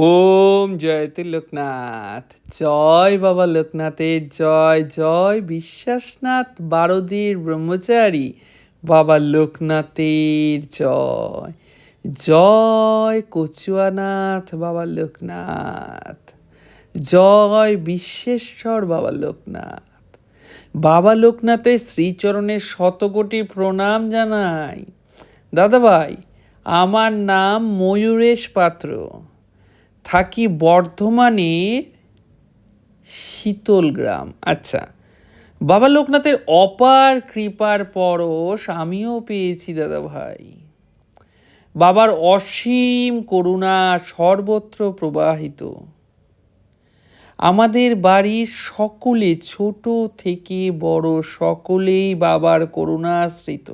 ওম জয়তু লোকনাথ জয় বাবা লোকনাথের, জয় জয় বিশ্বাসনাথ বারদীর ব্রহ্মচারী, বাবা লোকনাথের জয়। জয় কচুয়ানাথ বাবা লোকনাথ, জয় বিশ্বেশ্বর বাবা লোকনাথ। বাবা লোকনাথের শ্রীচরণে শতকোটি প্রণাম জানাই। দাদাভাই, আমার নাম ময়ূরেশ পাত্র। থাকি বর্ধমানে শীতল গ্রাম। আচ্ছা বাবা লোকনাথের অপার কৃপার পরশ আমিও পেয়েছি দাদা ভাই। বাবার অসীম করুণা সর্বত্র প্রবাহিত। আমাদের বাড়ির সকলে ছোট থেকে বড়, সকলেই বাবার করুণাশ্রিত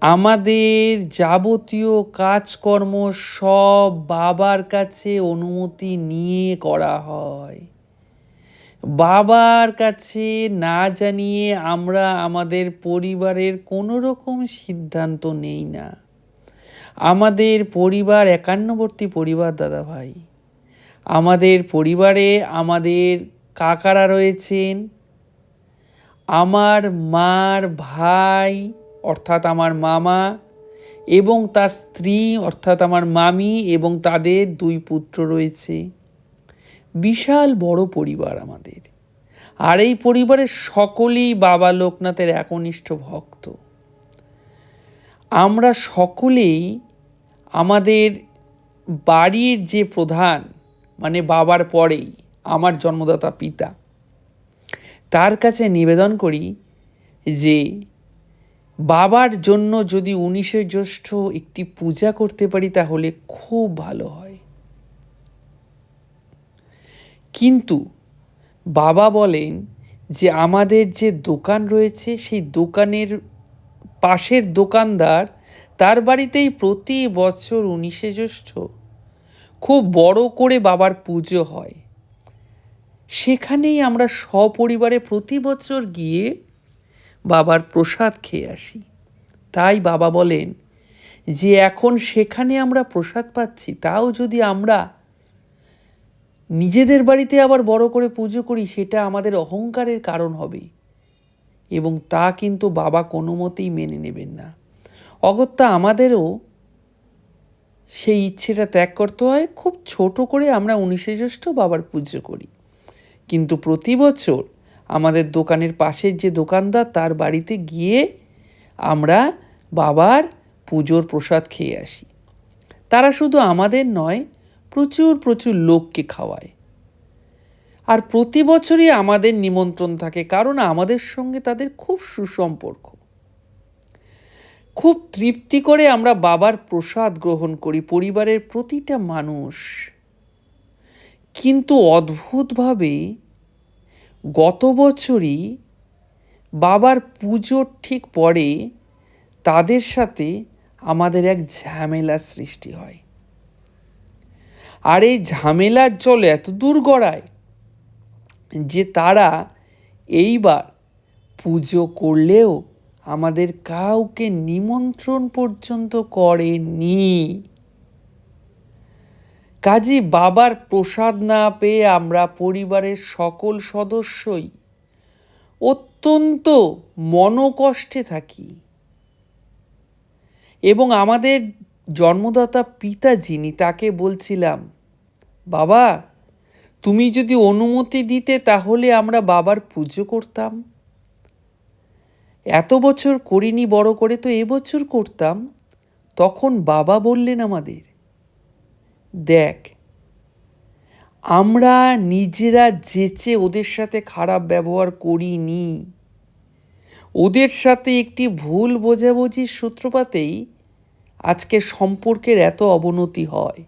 আমাদের যাবতীয় কাজকর্ম সব বাবার কাছে অনুমতি নিয়ে করা হয়। বাবার কাছে না জানিয়ে আমরা আমাদের পরিবারের কোনো রকম সিদ্ধান্ত নেই না। আমাদের পরিবার একান্নবর্তী পরিবার, দাদা ভাই। আমাদের পরিবারে আমাদের কাকারা রয়েছেন। আমার মার ভাই অর্থাৎ আমার মামা এবং তার স্ত্রী, অর্থাৎ আমার মামি এবং তাদের দুই পুত্র রয়েছে। বিশাল বড় পরিবার আমাদের। আর এই পরিবারের সকলেই বাবা লোকনাথের একনিষ্ঠ ভক্ত। আমরা সকলেই আমাদের বাড়ির যে প্রধান মানে বাবার পরেই আমার জন্মদাতা পিতা, তার কাছে নিবেদন করি যে বাবার জন্য যদি উনিশে জ্যৈষ্ঠ একটি পূজা করতে পারি, তাহলে খুব ভালো হয়। কিন্তু বাবা বলেন যে, আমাদের যে দোকান রয়েছে, সেই দোকানের পাশের দোকানদার, তার বাড়িতেই প্রতি বছর উনিশে জ্যৈষ্ঠ খুব বড় করে বাবার পুজো হয়। সেখানেই আমরা সপরিবারে প্রতি বছর গিয়ে বাবার প্রসাদ খেয়ে আসি। তাই বাবা বলেন, যে এখন সেখানে আমরা প্রসাদ পাচ্ছি, তাও যদি আমরা নিজেদের বাড়িতে আবার বড় করে পুজো করি, সেটা আমাদের অহংকারের কারণ হবে। এবং তা কিন্তু বাবা কোনো মতেই মেনে নেবেন না। অগত্যা আমাদেরও সেই ইচ্ছেটা ত্যাগ করতে হয়, খুব ছোট করে আমরা উনিশে জ্যৈষ্ঠ বাবার পুজো করি। কিন্তু প্রতি বছর আমাদের দোকানের পাশের যে দোকানদার, তার বাড়িতে গিয়ে আমরা বাবার পুজোর প্রসাদ খেয়ে আসি। তারা শুধু আমাদের নয়, প্রচুর প্রচুর লোককে খাওয়ায়। আর প্রতি বছরই আমাদের নিমন্ত্রণ থাকে, কারণ আমাদের সঙ্গে তাদের খুব সুসম্পর্ক। খুব তৃপ্তি করে আমরা বাবার প্রসাদ গ্রহণ করি পরিবারের প্রতিটা মানুষ। কিন্তু অদ্ভুতভাবে গত বছরই বাবার পুজোর ঠিক পরে তাদের সাথে আমাদের এক ঝামেলার সৃষ্টি হয়। আর এই ঝামেলার জল এত দূর গড়ায় যে তারা এইবার পুজো করলেও আমাদের কাউকে নিমন্ত্রণ পর্যন্ত করেনি। কাজী বাবার প্রসাদ না পেয়ে আমরা পরিবারের সকল সদস্যই অত্যন্ত মনকষ্টে থাকি। এবং আমাদের জন্মদাতা পিতা যিনি, তাকে বলছিলাম, বাবা, তুমি যদি অনুমতি দিতে তাহলে আমরা বাবার পুজো করতাম। এত বছর করিনি, বড় করে তো এবছর করতাম। তখন বাবা বললেন আমাদের দেখ, আমরা নিজেরা যেচে ওদের সাথে খারাপ ব্যবহার করিনি। ওদের সাথে একটি ভুল বোঝাবুঝির সূত্রপাতেই আজকে সম্পর্কের এত অবনতি হয়।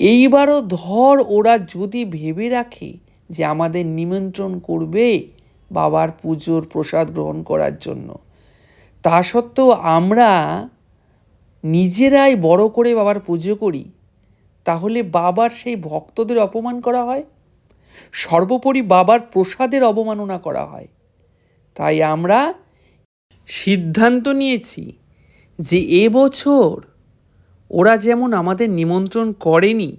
এইবারও ধর ওরা যদি ভেবে রাখে যে আমাদের নিমন্ত্রণ করবে বাবার পুজোর প্রসাদ গ্রহণ করার জন্য, তা সত্ত্বেও আমরা নিজেরাই বড় করে বাবার পুজো করি, তাহলে বাবার সেই ভক্তদের অপমান করা হয়? সর্বোপরি বাবার প্রসাদের অবমাননা করা হয়। তাই আমরা সিদ্ধান্ত নিয়েছি যে এবছর ওরা যেমন আমাদের নিমন্ত্রণ করেনি,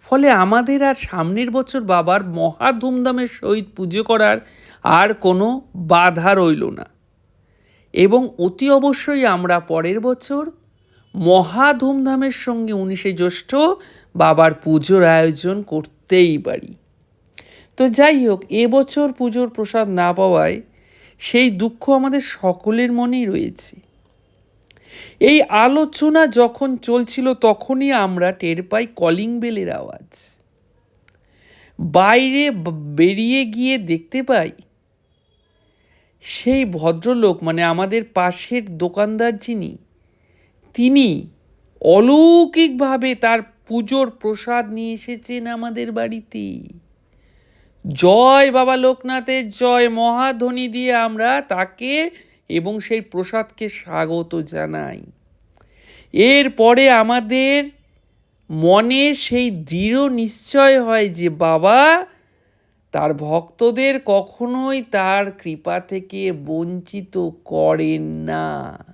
ফলে আমাদের আর সামনের বছর বাবার মহা ধুমধামের সহিত পুজো করার আর কোনো বাধা রইল না। এবং অতি অবশ্যই আমরা পরের বছর মহা ধুমধামের সঙ্গে উনিশে জ্যৈষ্ঠ বাবার পুজোর আয়োজন করতেই পারি। তো যাই হোক এবছর পুজোর প্রসাদ না পাওয়ায় সেই দুঃখ আমাদের সকলের মনেই রয়েছে। এই আলোচনা যখন চলছিল তখনই আমরা টের পাই কলিং বেলের আওয়াজ। বাইরে বেরিয়ে গিয়ে দেখতে পাই সেই ভদ্রলোক মানে আমাদের পাশের দোকানদার যিনি তিনি অলৌকিকভাবে তার পুজোর প্রসাদ নিয়ে এসেছেন আমাদের বাড়িতে। জয় বাবা লোকনাথের জয় মহাধ্বনি দিয়ে আমরা তাকে এবং সেই প্রসাদকে স্বাগত জানাই। এরপরে আমাদের মনে সেই দৃঢ় নিশ্চয় হয় যে বাবা, তার ভক্তদের কখনোই তার কৃপা থেকে বঞ্চিত করেন না।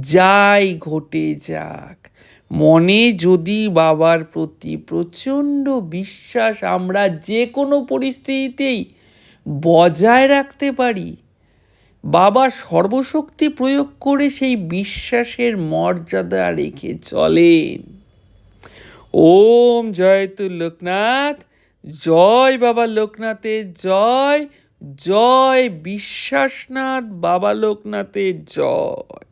যাই ঘটে যাক। মনে যদি বাবার প্রতি প্রচণ্ড বিশ্বাস আমরা যে কোনো পরিস্থিতিতেই বজায় রাখতে পারি, বাবা সর্বশক্তি প্রয়োগ করে সেই বিশ্বাসের মর্যাদা রেখে চলেন। ওম জয়তু লোকনাথ, জয় বাবা লোকনাথের জয় জয় বিশ্বাসনাথ বাবা লোকনাথের জয়।